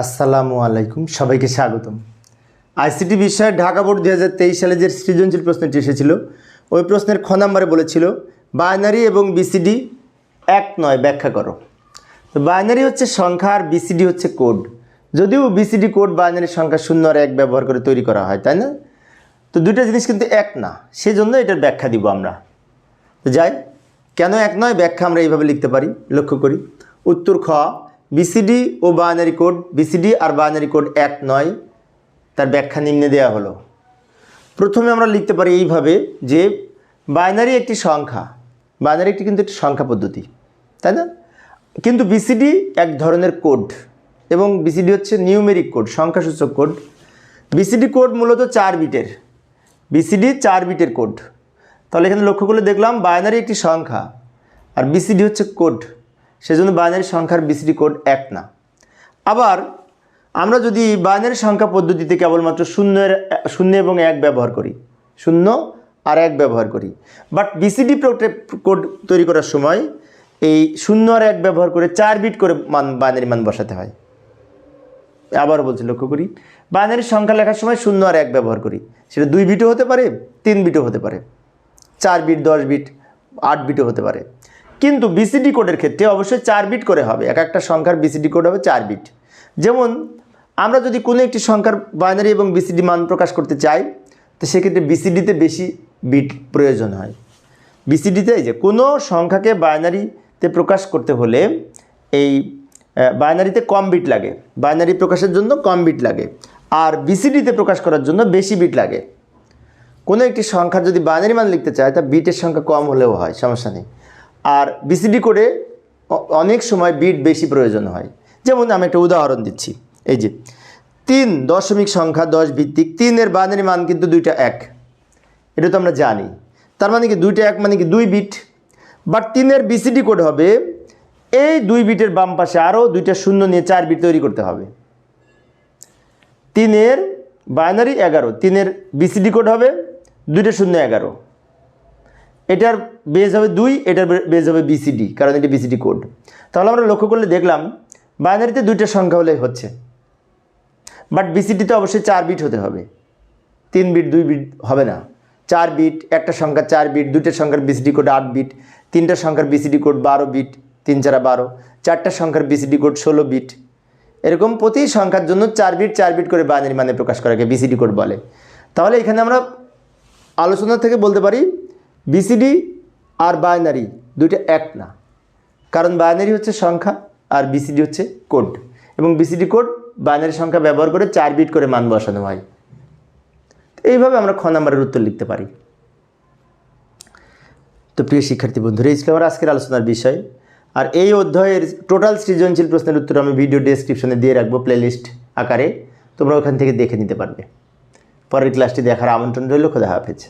আসসালামু আলাইকুম, সবাইকে স্বাগতম। আইসিটি বিষয়ে ঢাকা বোর্ড দু হাজার তেইশ সালে যে সৃজনশীল প্রশ্নটি এসেছিল, ওই প্রশ্নের খ নাম্বারে বলেছিল, বাইনারি এবং বিসিডি এক নয়, ব্যাখ্যা করো। তো বাইনারি হচ্ছে সংখ্যা আর বিসিডি হচ্ছে কোড। যদিও বিসিডি কোড বাইনারি সংখ্যা শূন্য আর এক ব্যবহার করে তৈরি করা হয়, তাই না? তো দুটো জিনিস কিন্তু এক না, সেজন্য এটার ব্যাখ্যা দিব আমরা। তো যাই, কেন এক নয় ব্যাখ্যা আমরা এইভাবে লিখতে পারি? লক্ষ্য করি, উত্তর খ বিসিডি ও বাইনারি কোড বিসিডি আর বাইনারি কোড এক নয়। তার ব্যাখ্যা নিম্নে দেওয়া হলো। প্রথমে আমরা লিখতে পারি এইভাবে যে বাইনারি একটি সংখ্যা। বাইনারি একটি কিন্তু একটি সংখ্যা পদ্ধতি, তাই না? কিন্তু বিসিডি এক ধরনের কোড এবং বিসিডি হচ্ছে নিউমেরিক কোড সংখ্যাসূচক কোড বিসিডি কোড মূলত চার বিটের। বিসিডি চার বিটের কোড তাহলে এখানে লক্ষ্য করলে দেখলাম বাইনারি একটি সংখ্যা আর বিসিডি হচ্ছে কোড সেজন্য বাইনারি সংখ্যার বিসিডি কোড এক না। আবার আমরা যদি বাইনারি সংখ্যা পদ্ধতিতে কেবলমাত্র শূন্যের, শূন্য এবং এক ব্যবহার করি, শূন্য আর এক ব্যবহার করি বাট বিসিডি কোড তৈরি করার সময় এই শূন্য আর এক ব্যবহার করে চার বিট করে মান বাইনারি মান বসাতে হয়। আবারও বলছি, লক্ষ্য করি বাইনারি সংখ্যা লেখার সময় শূন্য আর এক ব্যবহার করি, সেটা দুই বিটও হতে পারে, তিন বিটও হতে পারে, চার বিট দশ বিট আট বিটও হতে পারে। কিন্তু বিসিডি কোডের ক্ষেত্রে অবশ্যই চার বিট করে হবে। এক একটা সংখ্যার বিসিডি কোড হবে চার বিট যেমন, আমরা যদি কোনো একটি সংখ্যার বাইনারি এবং বিসিডি মান প্রকাশ করতে চাই, তো সেক্ষেত্রে বিসিডিতে বেশি বিট প্রয়োজন হয়। বিসিডিতে যে কোনো সংখ্যাকে বাইনারিতে প্রকাশ করতে হলে এই বাইনারিতে কম বিট লাগে। বাইনারি প্রকাশের জন্য কম বিট লাগে। আর বিসিডিতে প্রকাশ করার জন্য বেশি বিট লাগে। কোনো একটি সংখ্যার যদি বাইনারি মান লিখতে চায়, তা বিটের সংখ্যা কম হলেও হয়, সমস্যা নেই। আর বিসিডি কোডে অনেক সময় বিট বেশি প্রয়োজন হয়। যেমন আমি একটা উদাহরণ দিচ্ছি। এই যে, তিন দশমিক সংখ্যা দশ ভিত্তিক, তিনের বাইনারি মান কিন্তু দুইটা এক। এটা তো আমরা জানি। তার মানে কি দুইটা এক মানে কি দুই বিট বাট তিনের বিসিডি কোড হবে, এই দুই বিটের বাম পাশে আরও দুইটা শূন্য নিয়ে চার বিট তৈরি করতে হবে। তিনের বাইনারি এগারো, তিনের বিসিডি কোড হবে, দুইটা শূন্য এগারো। এটার বেজ হবে দুই, এটার বেজ হবে বিসিডি কারণ এটা বিসিডি কোড তাহলে আমরা লক্ষ্য করলে দেখলাম, বাইনারিতে দুইটা সংখ্যা হলে হচ্ছে। বাট বিসিডিতে অবশ্যই চার বিট হতে হবে। তিন বিট দুই বিট হবে না। চার বিট একটা সংখ্যা চার বিট দুইটা সংখ্যার বিসিডি কোড আট বিট তিনটা সংখ্যার বিসিডি কোড বারো বিট তিন চারা বারো, চারটা সংখ্যার বিসিডি কোড ষোলো বিট এরকম প্রতি সংখ্যার জন্য চার বিট চার বিট করে বাইনারি মানে প্রকাশ করাকে বিসিডি কোড বলে। তাহলে এখানে আমরা আলোচনা থেকে বলতে পারি বিসিডি আর বাইনারি দুইটা এক না। কারণ বাইনারি হচ্ছে সংখ্যা আর বিসিডি হচ্ছে কোড। এবং বিসিডি কোড বাইনারি সংখ্যা ব্যবহার করে চার বিট করে মান বসানো হয়। এইভাবে আমরা খ নাম্বারের উত্তর লিখতে পারি। তো প্রিয় শিক্ষার্থী বন্ধুরা, এই ছিল আমার আজকের আলোচনার বিষয়। আর এই অধ্যায়ের টোটাল সৃজনশীল প্রশ্নের উত্তর আমি ভিডিও ডেসক্রিপশনে দিয়ে রাখব প্লেলিস্ট আকারে। তোমরা ওখান থেকে দেখে নিতে পারবে। পরের ক্লাসটি দেখার আমন্ত্রণ রইল, খোদা হাফেজ।